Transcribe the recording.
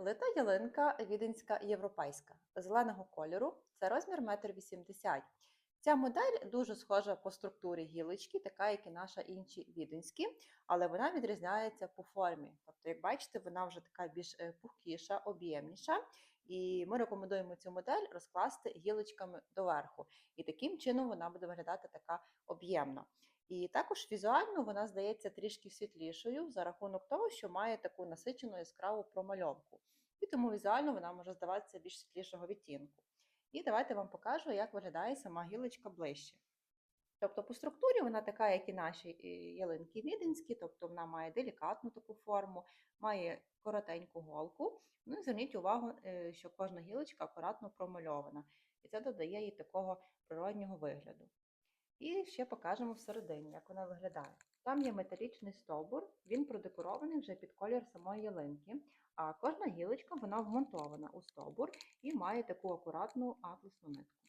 Лита ялинка віденська європейська зеленого кольору. Це розмір 1,80 м. Ця модель дуже схожа по структурі гілочки, така як і наша інші віденські, але вона відрізняється по формі. Тобто, як бачите, вона вже така більш е, пухкіша, об'ємніша. І ми рекомендуємо цю модель розкласти гілочками доверху. І таким чином вона буде виглядати така об'ємна. І також візуально вона здається трішки світлішою за рахунок того, що має таку насичену яскраву промальовку. І тому візуально вона може здаватися більш світлішого відтінку. І давайте вам покажу, як виглядає сама гілочка ближче. Тобто по структурі вона така, як і наші ялинки віденські, тобто вона має делікатну таку форму, має коротеньку голку. Ну і зверніть увагу, е, що кожна гілочка акуратно промальована. І це додає їй такого природнього вигляду. І ще покажемо всередині, як вона виглядає. Там є металічний стовбур, він продекорований вже під колір самої ялинки, а кожна гілочка вона вмонтована у стовбур і має таку акуратну атласну нитку.